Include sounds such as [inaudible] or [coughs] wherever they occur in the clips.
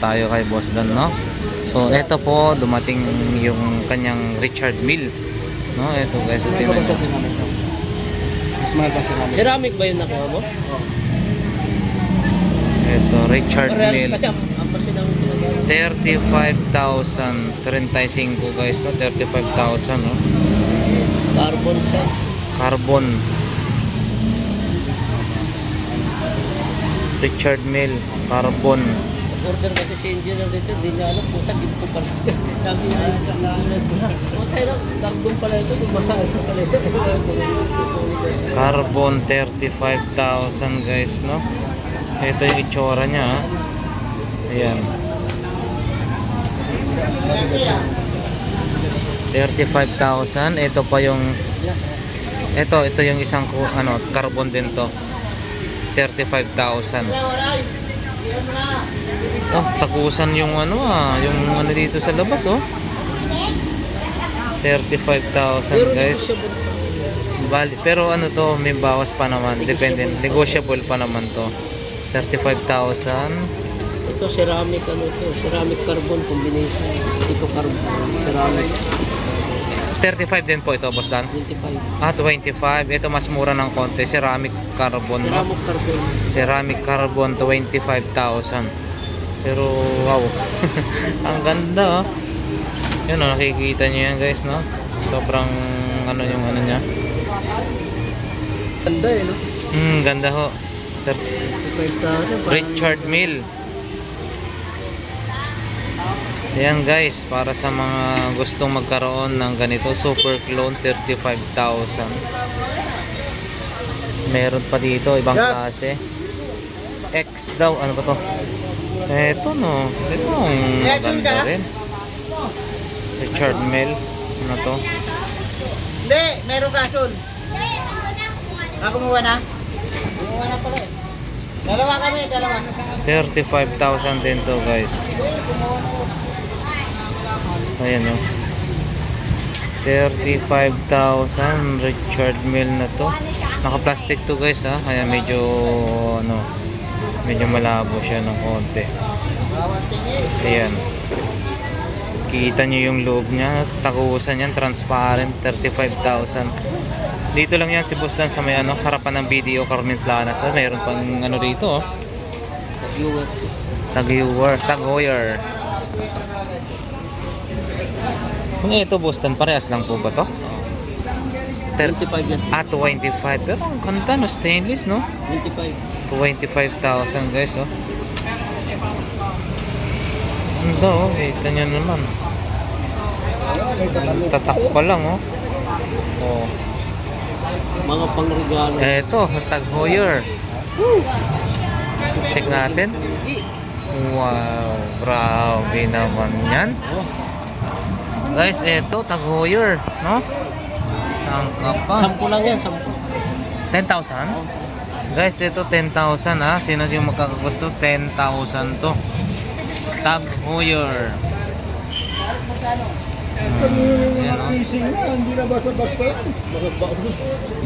tayo kay Boss Dan, no? So, eto po, dumating yung kanyang Richard Mill. No, eto guys, ceramic no? Mas mahal ba sa ceramic? Ceramic ba yung nakuha mo? Eto, Richard Parehas Mill. kasi ang ang kasi ng 35,000, 35 guys, no? 35,000, no? carbon siya. Carbon. Richard Mill, carbon. Order kasi si engineer dito, hindi niya alam, puta, ginto pala siya. [laughs] Sabi niya, puta, carbon pala ito, bumahal pala ito. [laughs] Carbon 35,000 guys, no? Ito yung itsura niya, ha? Ayan. 35,000. Ito pa yung ito, ito yung isang ano, carbon din to. 35,000. Oh, takusan yung ano ah, yung ano dito sa labas oh. 35,000 guys. Bali, pero ano to, may bawas pa naman. Depende, negotiable pa naman to. 35,000. Ito ceramic ano to, ceramic carbon combination. Ito carbon, ceramic 35 din po ito, boss Dan. 25. Ah, 25. Ito mas mura ng konti. Ceramic carbon, no? Ceramic carbon. Ceramic carbon, 25,000. Pero, wow. [laughs] Ang ganda, oh. Yan, oh, nakikita nyo yan, guys, no? Sobrang, ano yung ano niya. Ganda eh, no? Hmm, ganda ho. Ter- 25,000. parang- Richard Mill. Ayan guys, para sa mga gustong magkaroon ng ganito, super clone 35,000. Meron pa dito, ibang Yup. klase. X daw, ano ba to? Eto no, ito ang maganda rin. Richard Mill, ano to? Hindi, meron ka, Sul. Ah, kumuha na? Kumuha na pala eh. Dalawa kami, dalawa. 35,000 din to guys. Ayan o. 35,000 Richard Mill na to. Naka-plastic to guys ha. Kaya medyo ano medyo malabo siya ng konti. Ayan. Kita nyo yung loob niya. Takusan yan. Transparent. 35,000. Dito lang yan si Busdan sa may ano, harapan ng video Carmen Planas. Ah, mayroon pang ano dito oh. Viewer. Tag-viewer, tag-hoyer. Kung ito, Boston, parehas lang po ba to? Ter- 25 yan. ah, 25. Pero ang ganda, no? Stainless, no? 25. 25,000 guys, oh. Ganda, oh. Kita nyo naman. Tatak pa lang, oh. Oh. Mga pangregalo. Eto, tag-hoyer. Check natin. Wow, grabe naman yan. Guys, eto, tag-hoyer, no? Saan ka pa? Sampu lang yan, sampu. 10,000? Guys, ito 10,000 ha. Sino yung magkakagusto? 10,000 to. Tag-hoyer. Hmm, yan, oh. Hindi na basta-basta.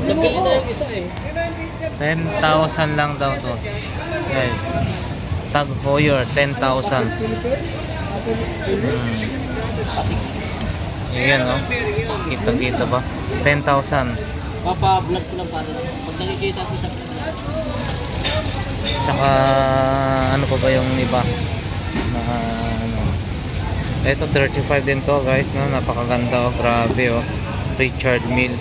Nabili na yung isa eh. 10,000 lang daw to. Guys. Tag Heuer, 10,000. Hmm. Ayan, no? Kita-kita ba? 10,000. Papa-vlog ko lang para pag nakikita ko sa Tsaka, ano pa ba yung iba? Na, ano? Ito, 35 din to, guys, no? Napakaganda, oh. Grabe, oh. Richard Mill.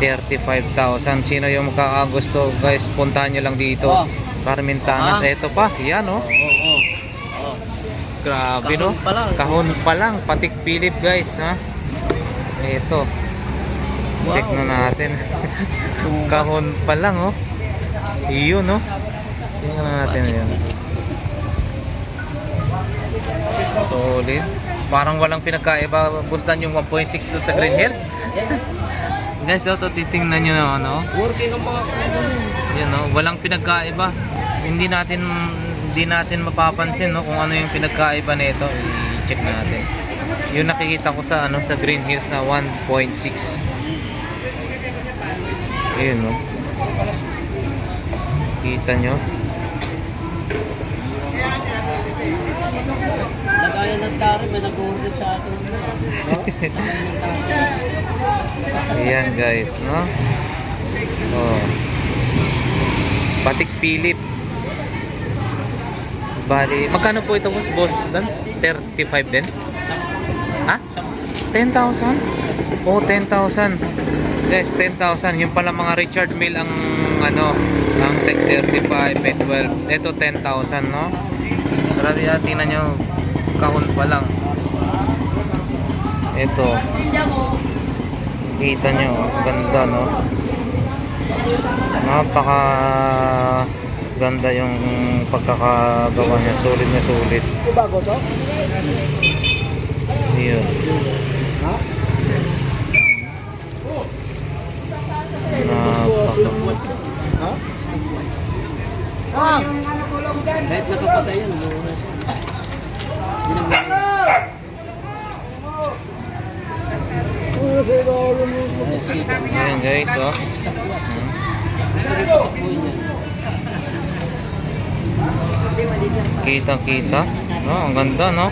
35,000. Sino yung makakagusto, guys? Puntahan nyo lang dito. Oh. Carmen Tanas. Ah. Ito pa, yan, oh. Oo, oo. Grabe, Kahon no? pa lang. Kahon pa lang. Patik Philip, guys, ha? Ito. Check na natin. [laughs] Kahon pa lang, oh. Iyon, no? Tingnan na natin yun. Solid. Parang walang pinagkaiba. Bustan yung 1.6 doon sa Green Hills. [laughs] Guys, ito titingnan nyo na, ano? Working ang mga kumano. Yan no, walang pinagkaiba. Hindi natin hindi natin mapapansin no kung ano yung pinagkaiba nito. I-check natin. Yung nakikita ko sa ano sa Green Hills na 1.6. Ayun no. Kita nyo. elementary, may nag-order sa akin. [laughs] Ayan guys, no? Oh. Patik Philip. Bali, magkano po ito boss? Boss, dan? 35 din? Ha? 10,000? Oh, 10,000. Guys, 10,000. Yung pala mga Richard Mill ang ano, ang Tech 35, Med 12. Ito 10,000, no? Pero di tingnan nyo, kahon pa lang. Ito. Kita nyo, ang ganda, no? Napaka ganda yung pagkakagawa niya. Sulit na sulit. Ito bago to? Yun. Ha? Napaka Ha? Ah! Kahit nakapatay yan, mura siya. Hindi na sipa. Ayan guys, oh. Stopwatch. Gusto rin yan. Kitang kita. No, ang ganda, no?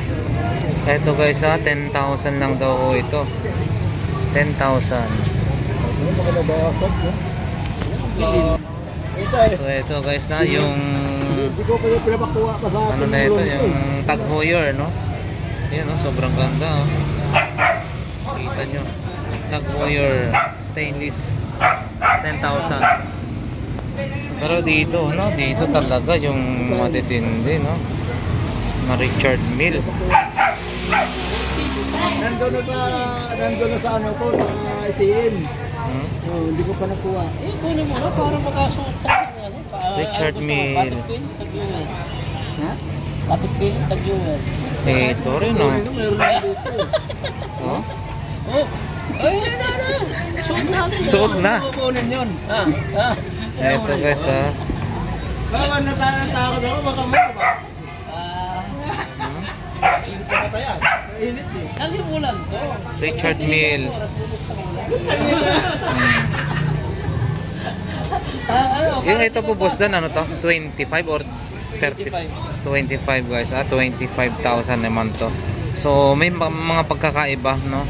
Ito guys, ah, 10,000 lang daw ho ito. 10,000. Ano maganda ba ako? Bilin. Ito eh. So ito guys na yung ano na ito, yung tag heuer, no? Ayan, oh, sobrang ganda, oh. Kita nyo. Tag heuer stainless 10,000. Pero dito, no? Dito talaga yung matitindi, no? Na Richard Mill. Nandun na sa, nandun na sa ano ko, sa ATM. Hmm? Oh, hindi ko pa nakuha. Eh, kunin mo na para makasuot ka ano. pa- Richard ano Mill. Patik pin, tagyuan. Ha? Patik pin, tagyuan. Eh, ito rin, no? Meron na dito. [laughs] Oh? Oh! Ay, na na na! Suot natin. Suot na. Ano kukunin yun? Ah, ah. Ito guys, ah. Baka natakot ako, baka mo ba? Ah? Init sa mata yan. Mainit eh. lang to. Richard Mill. Hmm. [laughs] Ah, ano? Yung ito po boss dan ano to? 25 or 30? 25. 25 guys, ah 25,000 naman to. So may ma- mga pagkakaiba, no?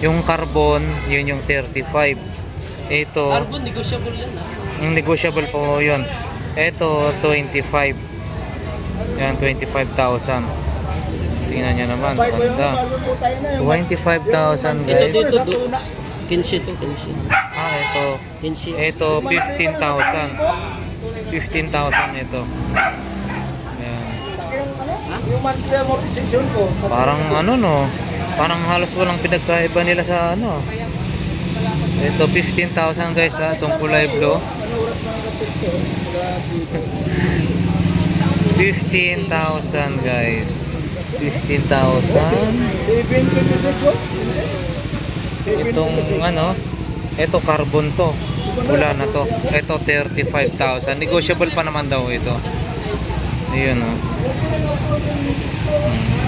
Yung carbon, yun yung 35. Ito, Carbon, negotiable yan ah. Yung negotiable po yun. Ito 25. Yan 25,000. Tingnan nyo naman, Bye ko yung ganda. malupo tayo na yung- 25,000 Ito guys. dito, do. tuna. 15 to, 15. Ah, ito. 15. Ito 15,000. 15,000 ito. Yan. Yung? Yung monthly amortization ko. Parang ano no, parang halos walang pinagkaiba nila sa ano. Ito 15,000 guys ha, itong kulay blue. Ano oras mga kapit ko? Wala dito. 15,000 guys. 15,000. Even 26 ko? Itong ano, ito carbon to. Pula na to. Ito 35,000. Negotiable pa naman daw ito. Ayun oh. Hmm.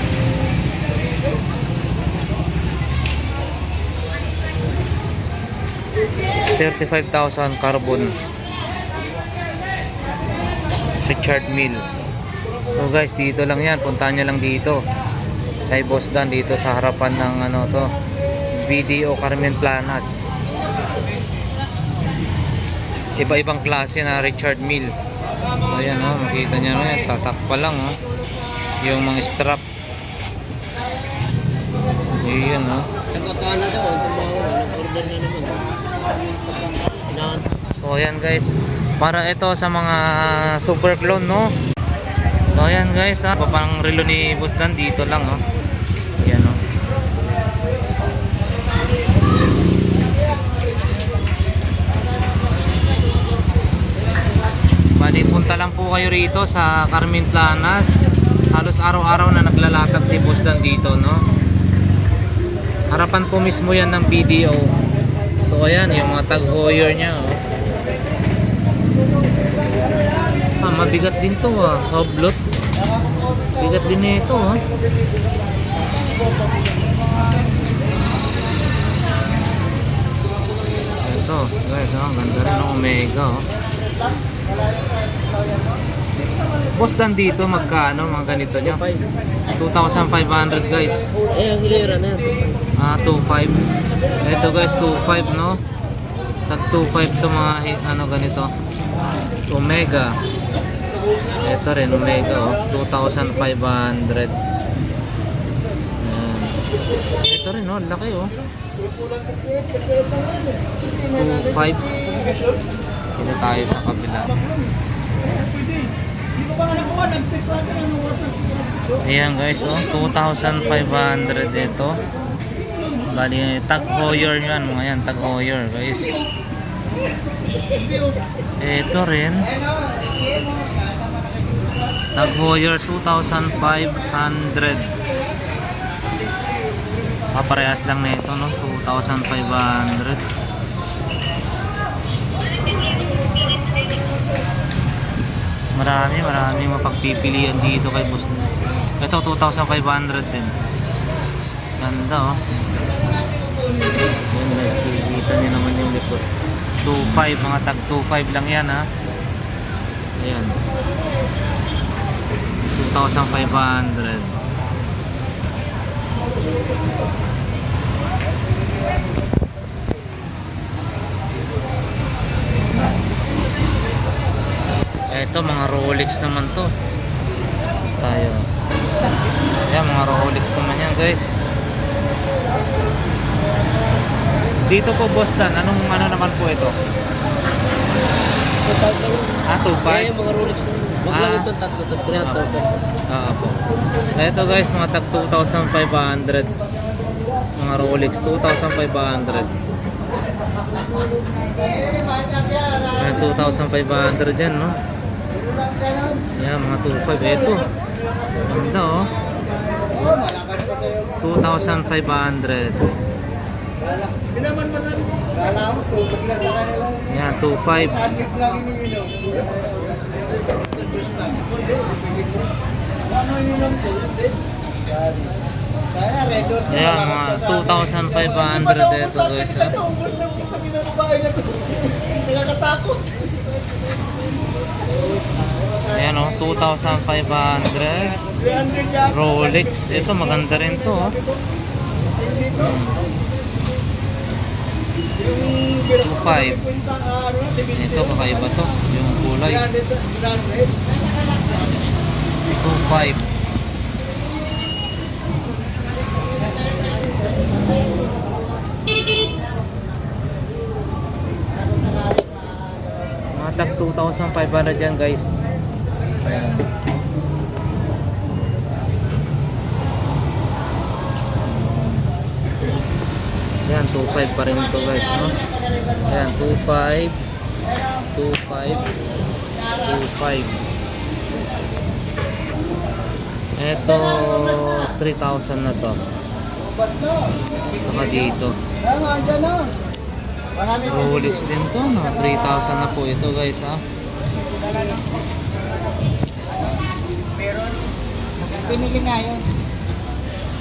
Thirty-five thousand carbon Richard Mill So guys, dito lang yan. Puntahan nyo lang dito. Kay Boss Dan dito sa harapan ng ano to. BDO Carmen Planas. Iba-ibang klase na Richard Mill. So ayan oh, makita nyo yan. Tatak pa lang oh. Yung mga strap. Yun oh. Canada, oh, tumawa. Nag-order na naman. So ayan guys, para ito sa mga super clone no. So ayan guys, ha, papang relo ni Boss Dan dito lang oh. Yan oh. Bali punta lang po kayo rito sa Carmen Planas. Halos araw-araw na naglalatag si Boss Dan dito no. Harapan po mismo yan ng BDO. So ayan, yung mga tag heuer niya oh. Ah, mabigat din to ah. Hoblot. Bigat din nito ah. Ito, guys, oh, ganda rin ng Omega oh. Boss Dan dito, magkano mga ganito nyo? 5. 2,500 guys. Eh, ang hilera na yan. Ah, 2.5. Ito guys, 2.5 no? Tag 2.5 to mga ano ganito. Omega. Ito rin, Omega oh. 2,500. Ayan. Ito rin oh, laki oh. 2.5. Dito tayo sa kabila. Ayan guys, oh, 2,500 ito. Bali, tag Heuer yan, mga yan, tag Heuer guys. Ito rin. Tag Heuer 2,500. Paparehas lang na ito, no? 2,500. Marami, marami mapagpipilian dito kay boss. Ito 2,500 din. Ganda oh. Yan guys, kita niyo naman yung likod. 2.5, mga tag 2.5 lang yan ha. Ayan. 2,500. Ito mga Rolex naman to. Tayo. Ayan mga Rolex naman yan guys. Dito po Boston, anong ano naman po ito? 2.5 lang yun. Ah, 2.5? Eh, yung mga Rolex na yun. Wag lang Ah. itong tatlo, 300. Oo po. Ito guys, mga tag 2,500. Mga Rolex, 2,500. Ayan, 2,500 yan, no? Yan, mga 2,500. Ito. Ganda, oh. 2,500. Pinaman mo na. Kala mo, tubig lang sa kanila. Yan, 2,500. Ayan, mga ka sa- 2,500 ito guys, ha? Nakakatakot. Ayan, oh, 2,500. 300 yan. Rolex. Ito, maganda rin to, oh. Dito. Hmm. Yung biro ko, 2.5. punta, ano, division. Ito, kakaiba to. Yung kulay. 300, 300. 2.5. Mga tag 2,500 yan guys. Ayan, 2.5 pa rin ito guys, no? Ayan, 2.5 2.5 2.5 Ito, 3,000 na to. Saka dito. Rolex din to, no? 3,000 na po ito guys, ha? Meron. Pinili nga yun.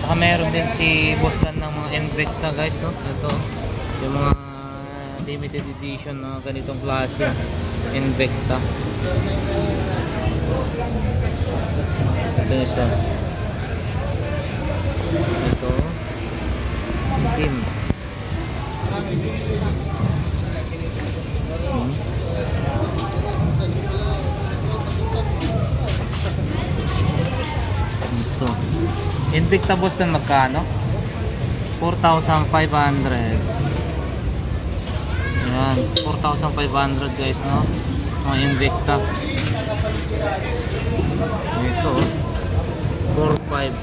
Saka meron din si Boston ng mga Invicta guys, no? Ito, yung mga limited edition na ganitong klase. Invicta. Ito yung isa. Ito. Team. Hmm. Ito. Invicta Boston magkano? 4,500. Ayan, 4,500 guys, no? Mga Invicta. Ito, oh. 4,500.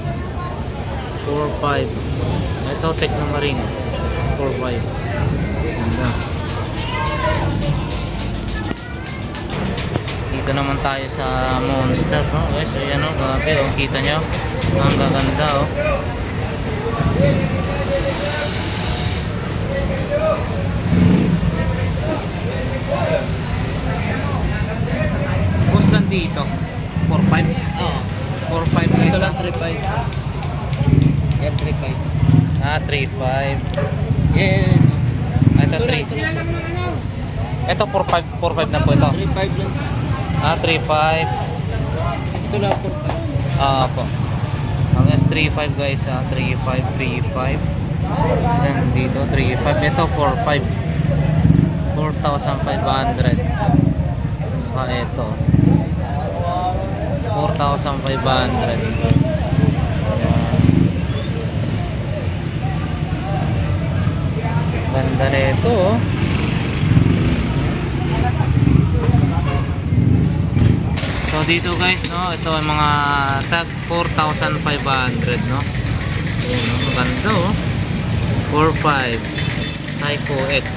4,500. Ito, Technomarine. 4,500. Ganda. Dito naman tayo sa Monster, no? Guys, so yan, oh. Grabe, oh. Kita nyo? Ang gaganda. Boss dito 4-5 Oo. 4-5 na Ito lang 3.5. Yan, 3.5. ah 3-5 Yan. Ah, ito Ito lang, 3 ito lang. ito 4-5 4-5 na po ito 3.5 lang. ah 3-5 Ito lang po. Ah, po. Ang S35 guys, ah, 3535. Yan dito, 35. Ito, 45. 4,500. At saka ito. 4,500. Yan. Ganda na ito, oh. So dito guys, no, ito ang mga tag 4,500, no. Ayan, no, maganda oh. 45 Psycho X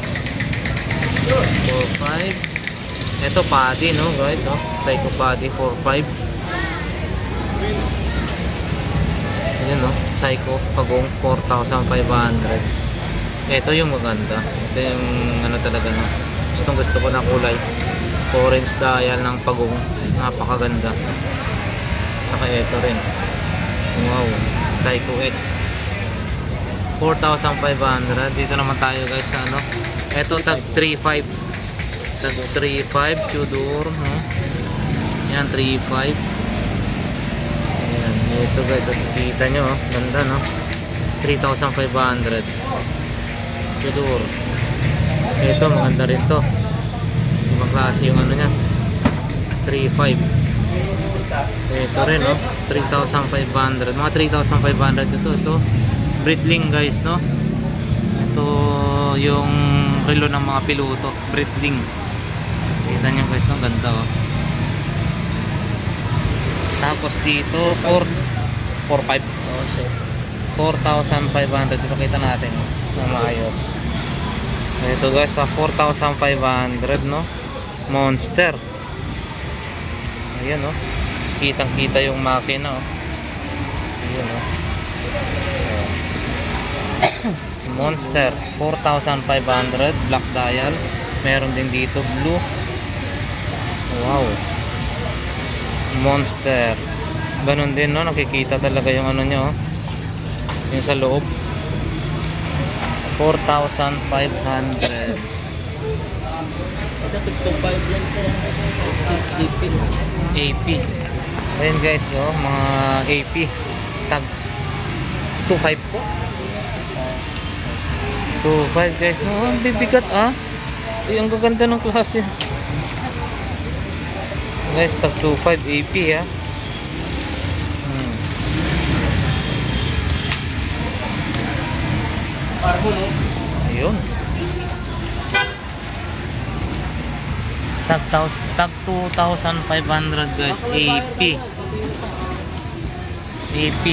45 Ito Paddy, no, guys, oh. Psycho Paddy 45 Ayan, no. Psycho Pagong 4,500 Ito yung maganda. Ito yung ano talaga, no. Gustong gusto ko na kulay. Orange dial ng pagong. Napakaganda. Tsaka ito rin. Wow. Psycho X. 4,500 dito naman tayo guys sa ano? Ito tag 3.5 tag 3.5 Tudor no? yan 3.5 ayan ito guys at kita nyo oh. ganda no? 3,500 Tudor ito maganda rin to. Ibang klase yung ano niya. 3.5 ito rin no 3,500 mga 3,500 ito ito. Breitling guys no? Ito yung relo ng mga piloto. Breitling kita nyo guys ang ganda oh. Tapos dito 4 4.5 4,500 ipakita natin kung maayos. Ito guys sa 4,500 no? Monster. Ayan oh kitang kita yung makina oh. Ayan oh Ayan. [coughs] monster. 4,500 black dial. Meron din dito blue. Wow. Monster ganun din no? Nakikita talaga yung ano nyo oh. yung sa loob. 4,500 Ito, tigto 5 lang. Ipin. AP ayun guys oh, mga AP tag 2.5 po. 2.5 guys no, ang bibigat ah. Ay, ang gaganda ng klase. Guys tag 2.5 AP ah ayun. Tag, tag 2,500 guys. AP AP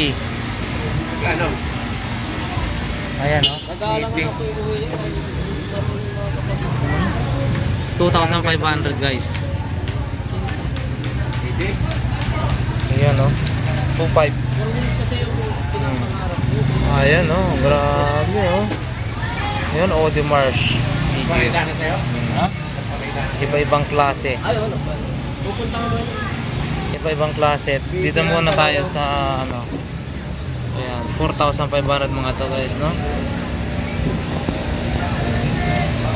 ayan oh. Nagalang AP na po yung uwi. 2,500 guys. Ayan oh. 2.5 Yung bilis kasi yung ayan oh grabe oh. Ayan Audi Marsh. Figure iba-ibang klase. Iba-ibang klase. Dito muna tayo sa ano. Ayan 4,500 mga to guys no?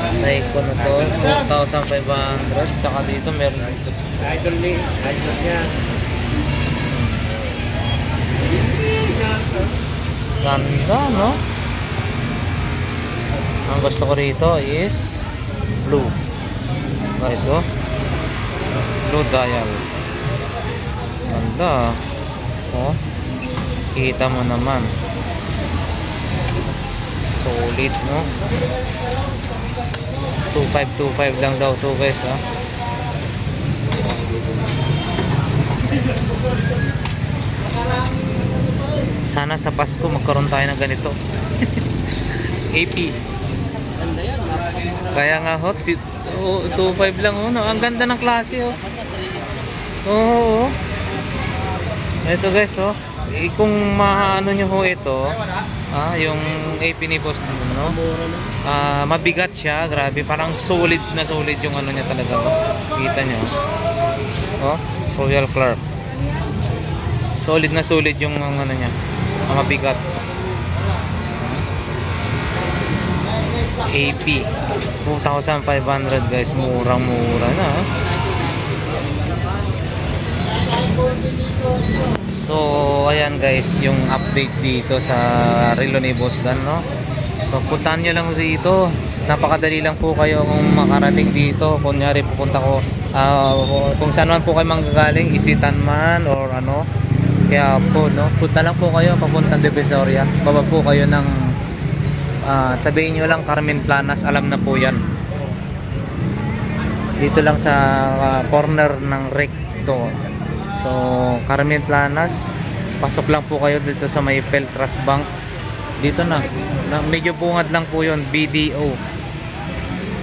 Seiko na to. 4,500 tsaka dito meron Idol ni, idol niya. Ganda no? Ang gusto ko rito is blue. Guys oh. Blue dial. Ganda oh. Kita mo naman. Solid no? 2525 lang daw to guys ah sana sa Pasko magkaroon tayo ng ganito [laughs] AP Ganda yan. Kaya nga hot 2.5 lang oh no? ang ganda ng klase oh Oo. oo. Ito guys, oh. Eh, kung maano nyo ho ito, ah, yung AP ni Boss no? Ah, mabigat siya, grabe, parang solid na solid yung ano niya talaga, oh. Kita nyo. Oh, Royal Clark. Solid na solid yung ano niya. Ang mabigat. AP 2,500 guys, murang-mura na. ah. So, ayan guys, yung update dito sa Relo ni Boss Dan, no? So, puntahan nyo lang dito. Napakadali lang po kayo kung makarating dito. Kunyari, pupunta ko, ah, kung saan man po kayo manggagaling, isitan man, or ano. Kaya po, no? Punta lang po kayo, papuntang Divisoria. Baba po kayo ng, ah, sabihin nyo lang, Carmen Planas, alam na po yan. Dito lang sa ah, corner ng recto. So, Carmen Planas, pasok lang po kayo dito sa may Peltras Bank. Dito na, na medyo bungad lang po yon BDO.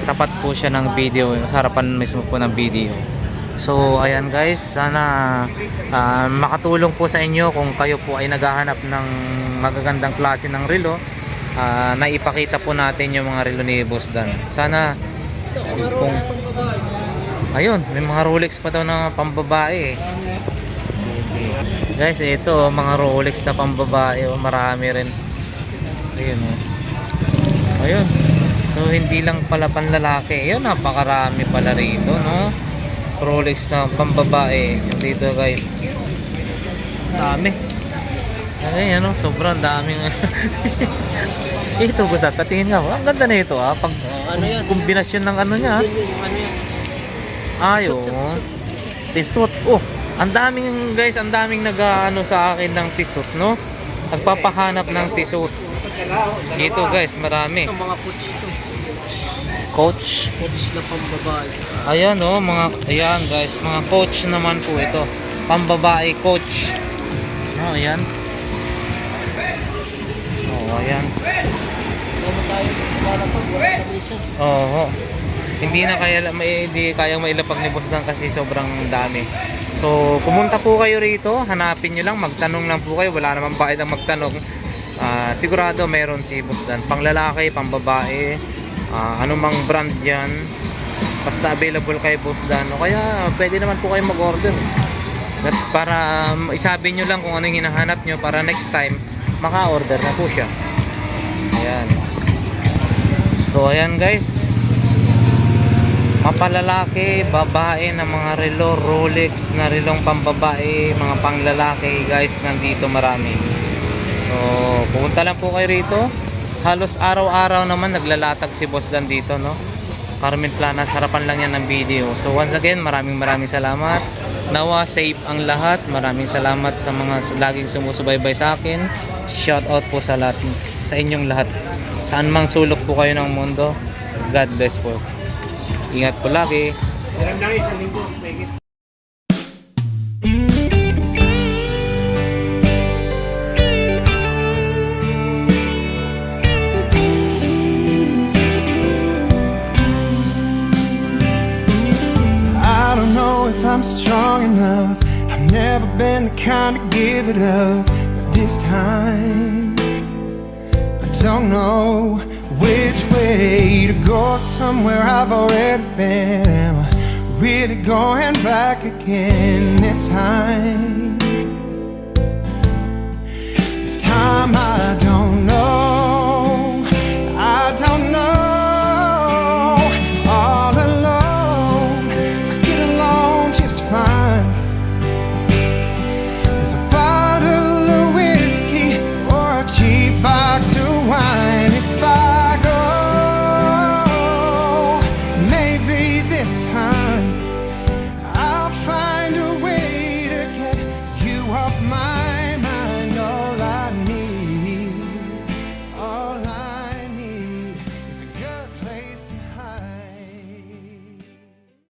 Tapat po siya ng BDO, harapan mismo po ng BDO. So, ayan guys, sana ah, makatulong po sa inyo kung kayo po ay naghahanap ng magagandang klase ng relo. ah, na ipakita po natin yung mga relo ni Boss Dan. Sana kung Ayun, may mga Rolex pa daw na pambabae eh. Guys, ito mga Rolex na pambabae, oh, marami rin. Ayun oh. Ayun. So hindi lang pala panlalaki. Ayun, napakarami pala rito, no? Rolex na pambabae dito, guys. Dami. Ay, ano, sobrang daming [laughs] Ito, basta patingin nga. Ang ganda na ito, ah. Pag Oh, ano yan? kombinasyon ng ano niya, ah. Ano yan? Ay, Tisot, oo. Tisot. Oh, ang daming guys, ang daming nag-ano sa akin ng tisot, no? Nagpapahanap ng tisot. Dito guys, marami. Ito mga puts to. Coach. Puts na pambabae. Ayan oh, mga ayan guys, mga coach naman po ito. Pambabae coach. Oh, ayan. Oh, ayan. Commission. Oo. Hindi na kaya may hindi kayang mailapag ni Boss Dan kasi sobrang dami. So, pumunta po kayo rito, hanapin nyo lang, magtanong lang po kayo, wala namang bayad ang magtanong. Ah, sigurado meron si Boss Dan. Pang lalaki, ah, anumang brand yan. Basta available kay Boss Dan. O kaya pwede naman po kayo mag-order. At para um, isabi nyo lang kung ano yung hinahanap nyo para next time, maka-order na po siya. Ayan. So, ayan guys mapalalaki, babae na mga relo, Rolex na relong pambabae, mga panglalaki guys, nandito marami. So, pupunta lang po kayo rito. Halos araw-araw naman naglalatag si Boss Dan dito, no? Carmen Planas, harapan lang yan ng video. So, once again, maraming maraming salamat. Nawa, safe ang lahat. Maraming salamat sa mga laging sumusubaybay sa akin. Shout out po sa lahat, sa inyong lahat. Saan mang sulok po kayo ng mundo. God bless po. Ingat po lagi. Meron lang isang linggo. I'm strong enough. I've never been the kind to give it up, but this time I don't know which way to go. Somewhere I've already been. Am I really going back again this time? This time I